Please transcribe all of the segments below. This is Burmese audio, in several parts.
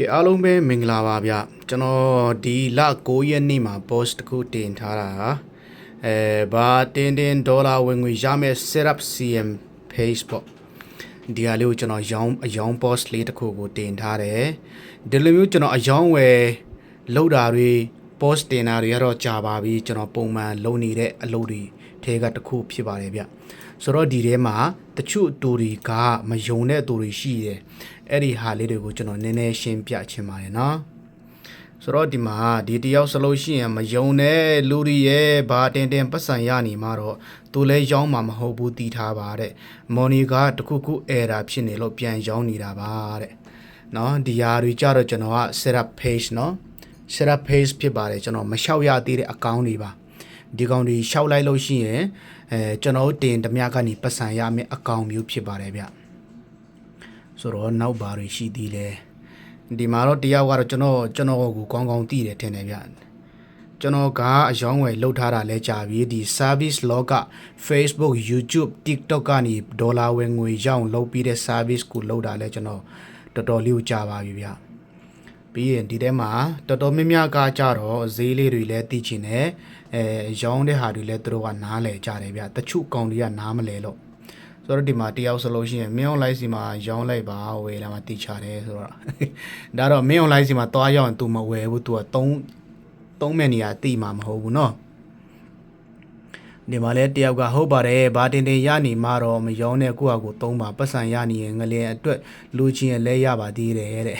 ကဲအားလုံးပဲမင်္ဂလာပါဗျကျွန်တော်ဒီလ9ရက်နေ့မှာ post တစ်ခုတင်ထားတာဟာအဲဘာတင်တင်ဒေါ်လာဝင်ငွေရမယ် setup cm page ပေါ့ဒီဟာလေးကိုကျွန်တော်ရောင်းအယောင်း post လေးတစ်ခုကိုတင်ထားတယ်ဒီလိုမျိုးကျွန်တော်အယောင်းဝယ်လောက်တာတွေ post တင်တာတွေကတော့ကြာပါပြီကျွန်တော်ပုံမှန်လုပ်နေတဲ့အလုပ်တွေထဲကတစ်ခုဖြစ်ပါတယ်ဗျ ဆိုတော့ဒီထဲမှာတချို့တူတွေကမယုံတဲ့တူတွေရှိတယ်အဲ့ဒီဟာလေးတွေကိုကျွန်တော်နည်းနည်းရှင်းပြချင်ပါတယ်နော်ဆိုတော့ဒီမှာဒီတယောက်စလို့ရှိရင်မယုံတဲ့လူတွေရဲ့ဘာတင်တင်ပတ်စံရနေမှာတော့သူလဲရောင်းမှာမဟုတ်ဘူးတီးထားပါတဲ့မော်နီကတခုခုအဲရာဖြစ်နေလို့ပြန်ရောင်းနေတာပါတဲ့နော်ဒီဟာတွေကြတော့ကျွန်တော်က setup page နော် setup page ဖြစ်ပါတယ်ကျွန်တော်မလျှောက်ရသေးတဲ့အကောင့်တွေပါ ဒီကောင်တွေလျှောက်လိုက်လို့ရှိရင်အဲကျွန်တော်တို့တင်ဓမြကနေပတ်စံရမယ့်အကောင့်မျိုးဖြစ်ပါတယ်ဗျဆိုတော့နောက်ပါတွေရှိသေးလဲဒီမှာတော့တရားကတော့ကျွန်တော်ကျွန်တော်ကိုကောင်းကောင်းသိတယ်ထင်တယ်ဗျကျွန်တော်ကအယောင်းဝယ်လှုပ်ထားတာလဲကြာပြီဒီ service log က Facebook YouTube TikTok ကနေဒေါ်လာဝင်ငွေရအောင်လုပ်ပြီးတဲ့ service ကိုလုပ်တာလဲကျွန်တော်တော်တော်လေးကိုကြာပါပြီဗျ ပြီးရင်ဒီထဲမှာတော်တော်များများကကြတော့ဈေးလေးတွေလည်းသိချင်တယ်အဲရောင်းတဲ့ဟာတွေလည်းသူတို့ကနားလဲကြတယ်ဗျတချို့ကောင်တွေကနားမလဲလို့ဆိုတော့ဒီမှာတယောက်ဆိုလို့ရှိရင်မင်း online စီမှာရောင်းလိုက်ပါဝယ်လာမှာတိချတယ်ဆိုတော့ဒါတော့မင်း online စီမှာတွားရောက်ရင် तू မဝယ်ဘူး तू က3 3မဲ့နေရာတိမှာမဟုတ်ဘူးเนาะ ဒီမှာလဲတယောက်ကဟုတ်ပါတယ်ဘာတင်တင်ရနေမှာတော့မရောနဲ့ကိုယ့်ဟာကိုယ်သုံးပါပတ်စံရနေရင်ငလျင်အတွက်လူချင်းရဲ့လဲရပါသေးတယ်တဲ့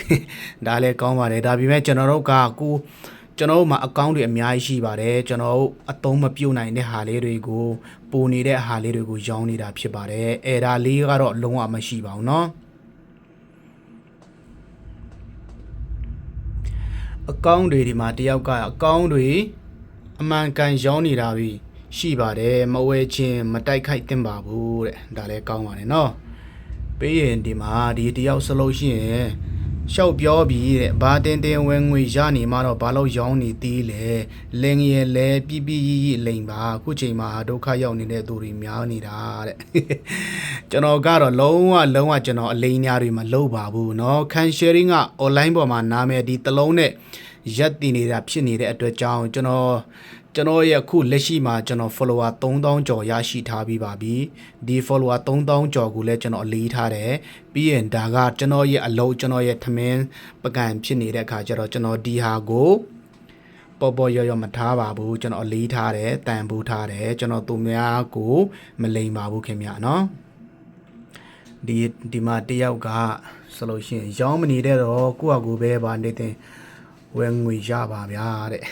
ဒါလည်းကောင်းပါတယ်ဒါပေမဲ့ကျွန်တော်တို့ကကိုကျွန်တော်တို့မှာအကောင့်တွေအများကြီးရှိပါတယ်ကျွန်တော်တို့အသုံးမပြုတ်နိုင်တဲ့ဟာလေးတွေကိုပိုနေတဲ့ဟာလေးတွေကိုရောင်းနေတာဖြစ်ပါတယ်အဲဒါလေးကတော့လုံးဝမရှိပါဘူးเนาะအကောင့်တွေဒီမှာတယောက်ကအကောင့်တွေအမှန်ကန်ရောင်းနေတာတွေ ရှိပါတယ်မဝဲချင်းမတိုက်ခိုက်သင့်ပါဘူးတဲ့ဒါလည်းကောင်းပါတယ်เนาะပြီးရင်ဒီမှာဒီတယောက်စလို့ရှိရင်ရှောက်ပြောပြီးတဲ့ဘာတင်တင်ဝင်ငွေရနေမှတော့ဘာလို့ရောင်းနေသေးလဲလင်ငယ်လဲပြပြရီရီလိန်ပါခုချိန်မှာဒုက္ခရောက်နေတဲ့သူတွေများနေတာတဲ့ကျွန်တော်ကတော့လုံးဝလုံးဝကျွန်တော်အလိန်ညာတွေမလုပ်ပါဘူးเนาะခံ sharing က online ပေါ်မှာနားမယ်ဒီတလုံးနဲ့ရက်တည်နေတာဖြစ်နေတဲ့အတွက်ကြောင့်ကျွန်တော် ကျွန်တော်ရဲ့အခုလက်ရှိမှာကျွန်တော် follower 3000ကျော်ရရှိထားပြီးပါပြီဒီ follower 3000ကျော်ကိုလည်းကျွန်တော်အလေးထားတယ်ပြီးရင်ဒါကကျွန်တော်ရဲ့အလုပ်ကျွန်တော်ရဲ့ထမင်းပကံဖြစ်နေတဲ့အခါကျတော့ကျွန်တော်ဒီဟာကိုပေါ်ပေါ်ရော်ရော်မထားပါဘူးကျွန်တော်အလေးထားတယ်တန်ဖိုးထားတယ်ကျွန်တော်သူများကိုမလိမ်ပါဘူးခင်ဗျာနော်ဒီဒီမှာတယောက်ကဆိုလို့ရှိရင်ရောင်းမနေတဲ့တော့ကိုယ့်အကူပဲပါနေတဲ့ ဝယ်ငွေရပါဗျာတဲ့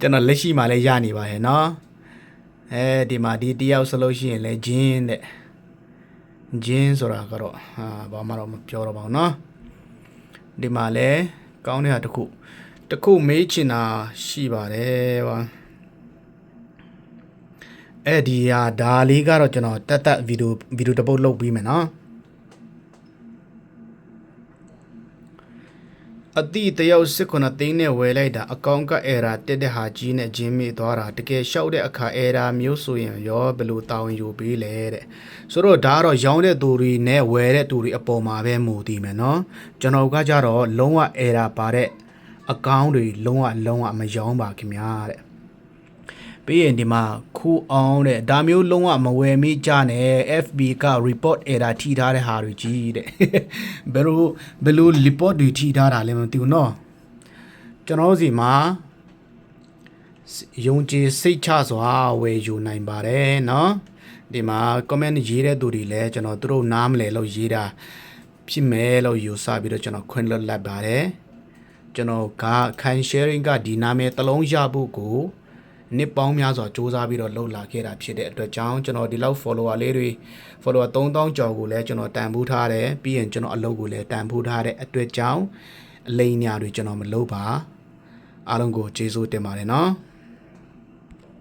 ကျွန်တော်လက်ရှိမှာလည်းရနေပါရဲ့เนาะအဲဒီမှာဒီတယောက်ဆိုလို့ရှိရင်လည်းဂျင်းတဲ့ဂျင်းဆိုတာကတော့ဟာဘာမှတော့မပြောတော့ပါဘူးเนาะဒီမှာလည်းကောင်းတဲ့ဟာတစ်ခုတစ်ခုမေးချင်တာရှိပါတယ်ဗျာအဲ့ဒီဟာဒါလေးကတော့ကျွန်တော်တက်တက်ဗီဒီယိုဗီဒီယိုတစ်ပုတ်လုပ်ပြီးမယ်เนาะ အတိတယောက်စစ်ခုနှစ်သိန်းနဲ့ဝယ်လိုက်တာအကောင့်ကအဲရာတက်တဲ့ဟာကြီးနဲ့ဂျင်းမိသွားတာတကယ်ရှောက်တဲ့အခါအဲရာမျိုးဆိုရင်ရောဘယ်လိုတောင်းယူပေးလဲတဲ့ဆိုတော့ဒါကတော့ရောင်းတဲ့သူတွေနဲ့ဝယ်တဲ့သူတွေအပေါ်မှာပဲမူတည်မယ်နော်ကျွန်တော်ကကြတော့လုံးဝအဲရာပါတဲ့အကောင့်တွေလုံးဝလုံးဝမရောင်းပါခင်ဗျာတဲ့ ပြီးရင်ဒီမှာခူအောင်တဲ့ဒါမျိုးလုံးဝမဝယ်မိကြနဲ့ FB က report error ထိထားတဲ့ဟာတွေကြီးတဲ့ဘယ်လိုဘယ်လို report တွေထိထားတာလဲမသိဘူးเนาะကျွန်တော်စီမှာယုံကြည်စိတ်ချစွာဝယ်ယူနိုင်ပါတယ်เนาะဒီမှာ comment ရေးတဲ့သူတွေလည်းကျွန်တော်သူတို့နားမလဲလို့ရေးတာဖြစ်မယ်လို့ယူဆပြီးတော့ကျွန်တော်ခွင့်လွှတ်လိုက်ပါတယ်ကျွန်တော်ကခိုင် sharing ကဒီနာမည်တစ်လုံးရဖို့ကို နှစ်ပေါင်းများစွာစူးစမ်းပြီးတော့လှုပ်လာခဲ့တာဖြစ်တဲ့အတွက်ကြောင့်ကျွန်တော်ဒီလောက် follower လေးတွေ follower 3000ကျော်ကိုလည်းကျွန်တော်တန်ဖိုးထားတယ်ပြီးရင်ကျွန်တော်အလုပ်ကိုလည်းတန်ဖိုးထားတဲ့အတွက်ကြောင့်အလိမ်ညာတွေကျွန်တော်မလုပ်ပါအားလုံးကိုကျေးဇူးတင်ပါတယ်နော်